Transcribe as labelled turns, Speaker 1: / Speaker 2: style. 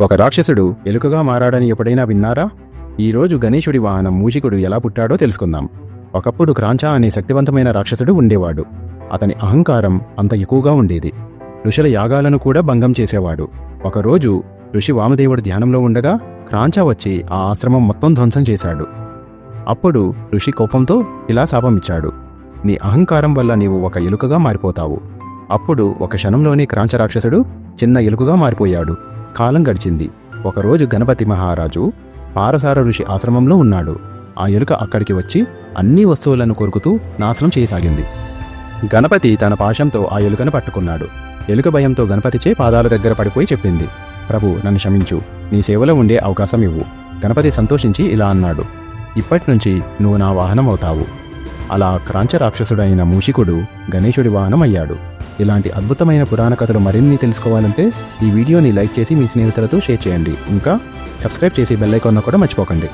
Speaker 1: ఒక రాక్షసుడు ఎలుకగా మారాడని ఎప్పుడైనా విన్నారా? ఈరోజు గణేశుడి వాహనం మూషికుడు ఎలా పుట్టాడో తెలుసుకుందాం. ఒకప్పుడు క్రాంచా అనే శక్తివంతమైన రాక్షసుడు ఉండేవాడు. అతని అహంకారం అంత ఎక్కువగా ఉండేది. ఋషుల యాగాలను కూడా భంగం చేసేవాడు. ఒకరోజు ఋషి వామదేవుడు ధ్యానంలో ఉండగా క్రాంచా వచ్చి ఆ ఆశ్రమం మొత్తం ధ్వంసం చేశాడు. అప్పుడు ఋషి కోపంతో ఇలా శాపమిచ్చాడు. నీ అహంకారం వల్ల నీవు ఒక ఎలుకగా మారిపోతావు. అప్పుడు ఒక క్షణంలోనే క్రాంచ రాక్షసుడు చిన్న ఎలుకగా మారిపోయాడు. కాలం గడిచింది. ఒకరోజు గణపతి మహారాజు పారసార ఋషి ఆశ్రమంలో ఉన్నాడు. ఆ ఎలుక అక్కడికి వచ్చి అన్ని వస్తువులను కొరుకుతూ నాశనం చేయసాగింది. గణపతి తన పాశంతో ఆ ఎలుకను పట్టుకున్నాడు. ఎలుక భయంతో గణపతిచే పాదాల దగ్గర పడిపోయి చెప్పింది ప్రభు నన్ను క్షమించు. నీ సేవలో ఉండే అవకాశం ఇవ్వు. గణపతి సంతోషించి ఇలా అన్నాడు. ఇప్పటి నుంచి నువ్వు నా వాహనం అవుతావు అలా క్రాంచ రాక్షసుడైన మూషికుడు గణేశుడి వాహనం అయ్యాడు ఇలాంటి అద్భుతమైన పురాణ కథలు మరిన్ని తెలుసుకోవాలంటే ఈ వీడియోని లైక్ చేసి మీ స్నేహితులతో షేర్ చేయండి. ఇంకా సబ్స్క్రైబ్ చేసి బెల్ ఐకాన్ కూడా మర్చిపోకండి.